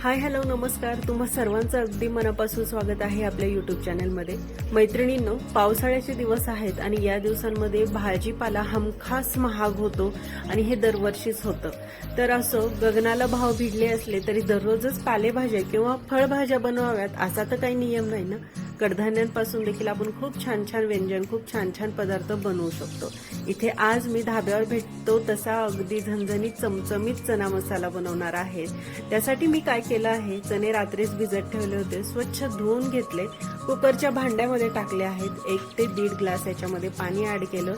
Hi hello नमस्कार. तुम्हा सर्वांचं अगदी मनापासून स्वागत आहे आपल्या युट्यूब चॅनलमध्ये मैत्रिणींनो पावसाळ्याचे दिवस आहेत आणि या दिवसांमध्ये भाजीपाला हमखास महाग होतो आणि हे दरवर्षीच होतं. तर असं गगनाला भाव भिडले असले तरी दररोजच पालेभाज्या किंवा फळभाज्या बनवाव्यात असा तर काही नियम नाही ना? कडधान्यांपासून देखील आपण खूप छान छान व्यंजन खूप छान छान पदार्थ बनवू शकतो. इथे आज मी धाब्यावर भेटतो तसा अगदी झणझणीत चमचमीत चना मसाला बनवणार आहे. त्यासाठी मी काय केलं आहे चणे रात्रीच भिजत ठेवले होते स्वच्छ धुवून घेतले. कुकरच्या भांड्यामध्ये टाकले आहेत एक ते दीड ग्लास याच्यामध्ये पाणी ऍड केलं.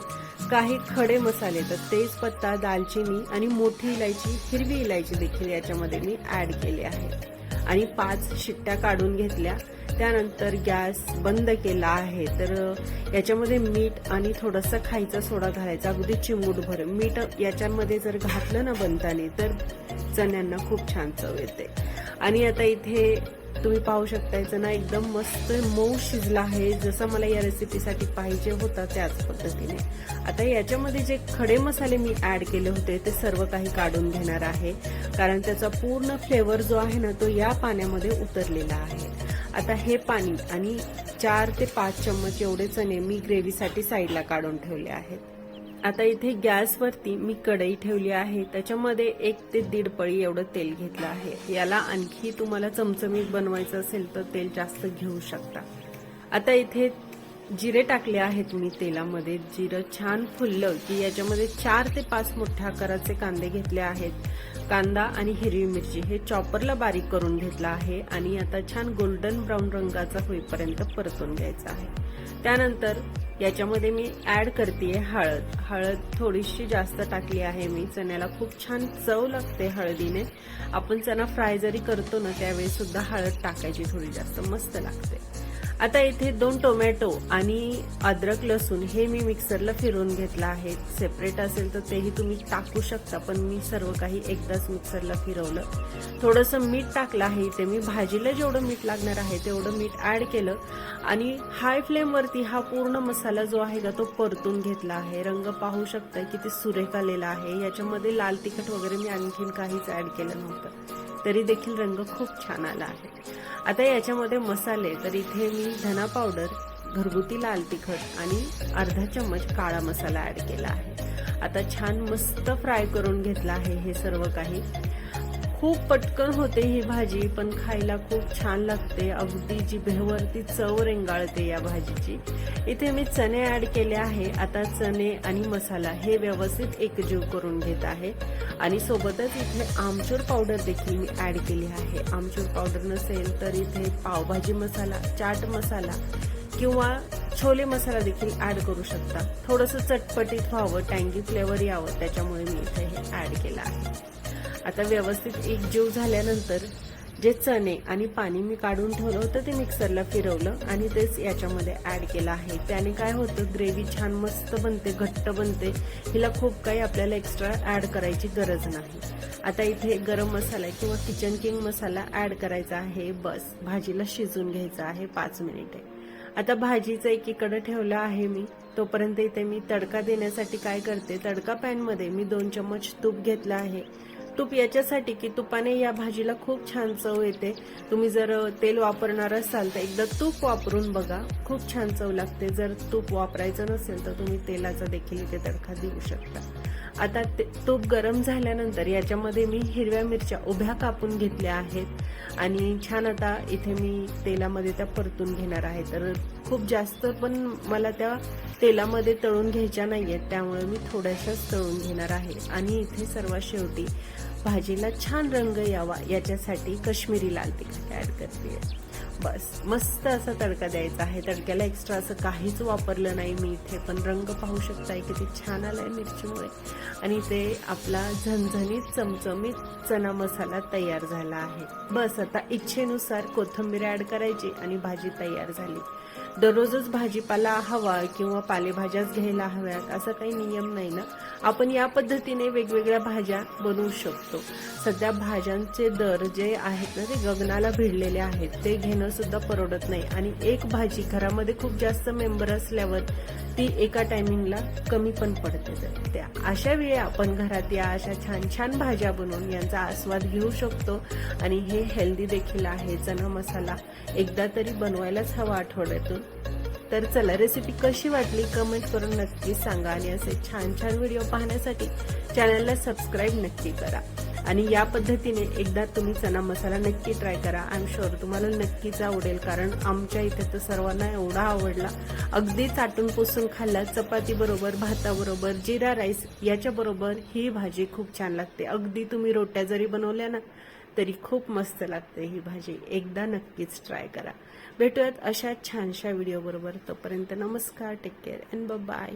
काही खडे मसाले तर तेजपत्ता दालचिनी आणि मोठी इलायची हिरवी इलायची देखील याच्यामध्ये मी ऍड केली आहे. आणि पाच शिट्ट्या काढून घेतल्या. त्यानंतर गॅस बंद केला आहे. तर याच्यामध्ये मीठ आणि थोडंसं खायचा सोडा घालायचा. अगदी चिमूटभर. मीठ याच्यामध्ये जर घातलं ना बनताने तर चण्यांना खूप छान चव येते. आणि आता इथे तुम्ही पाहू शकता चणा एकदम मस्त मऊ शिजला आहे. जसं मला या रेसिपीसाठी पाहिजे होता त्याच पद्धतीने. आता याच्यामध्ये जे खडे मसाले मी ॲड केले होते ते सर्व काही काढून घेणार आहे. कारण त्याचा पूर्ण फ्लेवर जो आहे ना तो या पाण्यामध्ये उतरलेला आहे. आता हे पाणी आणि चार ते पाच चम्मच एवढे चणे मी ग्रेव्हीसाठी साईडला काढून ठेवले आहेत. आता इथे गॅसवरती मी कढई ठेवली आहे. त्याच्यामध्ये एक ते दीड पळी एवढं तेल घेतलं आहे. याला आणखी तुम्हाला चमचमीत बनवायचं असेल तर तेल जास्त घेऊ शकता. आता इथे जिरे टाकले आहेत मी तेलामध्ये. जिरं छान फुललं की याच्यामध्ये चार ते पाच मोठ्या आकाराचे कांदे घेतले आहेत. कांदा आणि हिरवी मिरची हे चॉपरला बारीक करून घेतला आहे आणि आता छान गोल्डन ब्राऊन रंगाचा होईपर्यंत परतून घ्यायचा आहे. त्यानंतर याच्यामध्ये मी ऍड करते हळद. हळद थोडीशी जास्त टाकली आहे मी. चण्याला खूप छान चव लागते हळदीने. आपण चणा फ्राय जरी करतो ना त्यावेळी सुद्धा हळद टाकायची थोडी जास्त मस्त लागते. आता इथे दोन टोमॅटो आणि अद्रक लसूण हे मी मिक्सरला फिरवून घेतलं आहे. सेपरेट असेल तर तेही तुम्ही टाकू शकता पण मी सर्व काही एकदाच मिक्सरला फिरवलं. थोडंसं मीठ टाकलं आहे इथे. मी भाजीला जेवढं मीठ लागणार आहे तेवढं मीठ ऍड केलं. आणि हाय फ्लेमवरती हा पूर्ण मसाला जो आहे का तो परतून घेतला आहे. रंग पाहू शकता किती सुरेख आलेला आहे. याच्यामध्ये लाल तिखट वगैरे मी आणखीन काहीच ऍड केलं नव्हतं. तरी देखील रंग खूप छान आला आहे. आता याच्यामध्ये मसाले तर इथे मी धना पावडर घरगुती लाल तिखट आणि अर्धा चम्मच काळा मसाला ऍड केला आहे. आता छान मस्त फ्राय करून घेतला आहे हे सर्व काही. खूप पटकन होते ही भाजी पण खायला खूप छान लागते. अगदी जिभेवरती चव रेंगाळते या भाजीची. इथे मी चणे ऍड केले आहे. आता चणे आणि मसाला हे व्यवस्थित एकजीव करून घेत आहे. आणि सोबतच इथे आमचूर पावडर देखील मी ऍड केली आहे. आमचूर पावडर नसेल तर इथे पावभाजी मसाला चाट मसाला किंवा छोले मसाला देखील ऍड करू शकता. थोडंसं चटपटीत व्हावं टँगी फ्लेवर यावं त्याच्यामुळे मी इथे हे ऍड केलं आहे. आता व्यवस्थित एकजीव झाल्यानंतर जे चणे आणि पाणी मी काढून ठेवलं होतं ते मिक्सरला फिरवलं आणि तेच याच्यामध्ये ॲड केलं आहे. त्याने काय होतं ग्रेव्ही छान मस्त बनते घट्ट बनते. हिला खूप काही आपल्याला एक्स्ट्रा ॲड करायची गरज नाही. आता इथे गरम मसाला किंवा किचन किंग मसाला ॲड करायचा आहे. बस भाजीला शिजून घ्यायचा आहे पाच मिनिटे आता भाजीचं एकीकडं ठेवलं आहे मी. तोपर्यंत इथे मी तडका देण्यासाठी काय करते तडका पॅनमध्ये मी दोन चम्मच तूप घेतलं आहे. तूप याच्यासाठी की तुपाने या भाजीला खूप छान चव येते. तुम्ही जर तेल वापरणार असाल तर एकदा तूप वापरून बघा. खूप छान चव लागते. जर तूप वापरायचं नसेल तर तुम्ही तेलाचा देखील इथे तडखा देऊ शकता. आता ते तूप गरम झाल्यानंतर याच्यामध्ये मी हिरव्या मिरच्या उभ्या कापून घेतल्या आहेत. आणि छान आता इथे मी तेलामध्ये त्या परतून घेणार आहे. तर खूप जास्त पण मला त्या तेलामध्ये तळून घ्यायच्या नाहीयेत त्यामुळे मी थोड्याशाच तळून घेणार आहे. आणि इथे सर्वात शेवटी भाजीला छान रंग यावा याच्यासाठी कश्मीरी लाल तिखट ऍड करते. बस. मस्त असा तडका द्यायचा आहे. तडक्याला एक्स्ट्रा असं काहीच वापरलं नाही मी इथे. पण रंग पाहू शकताय किती छान आलाय मिरचीमुळे. आणि ते आपला झणझणीत चमचमीत चना मसाला तयार झाला आहे. बस आता इच्छेनुसार कोथिंबीर ऍड करायची आणि भाजी तयार झाली. दररोजच भाजीपाला हवा किंवा पालेभाज्याच घ्यायला हव्यात असा काही नियम नाही ना? आपण या पद्धतीने वेगवेगळ्या भाज्या बनवू शकतो. सध्या भाज्यांचे दर जे आहेत ना ते गगनाला भिडलेले आहेत. ते घेणं सुद्धा परवडत नाही. आणि एक भाजी घरामध्ये खूप जास्त मेंबर असल्यावर ती एका टायमिंगला कमी पण पडते. त्या अशा वेळी आपण घरात या अशा छान छान भाज्या बनवून यांचा आस्वाद घेऊ शकतो. आणि हे हेल्दी देखील आहे. चना मसाला एकदा तरी बनवायलाच हवा आठवड्यातून. तर चला रेसिपी कशी वाटली कमेंट करून नक्की सांगा. आणि असे छान छान व्हिडिओ पाहण्यासाठी चॅनलला सबस्क्राईब नक्की करा. आणि या पद्धतीने एकदा तुम्ही चना मसाला नक्की ट्राय करा. आय एम शुअर तुम्हाला नक्कीच आवडेल कारण आमच्या इथे तर सर्वांना एवढा आवडला. अगदी चाटून पुसून खाल्ला चपाती बरोबर भाताबरोबर जिरा राईस याच्याबरोबर ही भाजी खूप छान लागते. अगदी तुम्ही रोट्या जरी बनवल्या ना तरी खूप मस्त लागते ही भाजी. एकदा नक्कीच ट्राय करा. भेटूयात अशा छानशा व्हिडिओ बरोबर. तोपर्यंत नमस्कार टेक केअर अँड बाय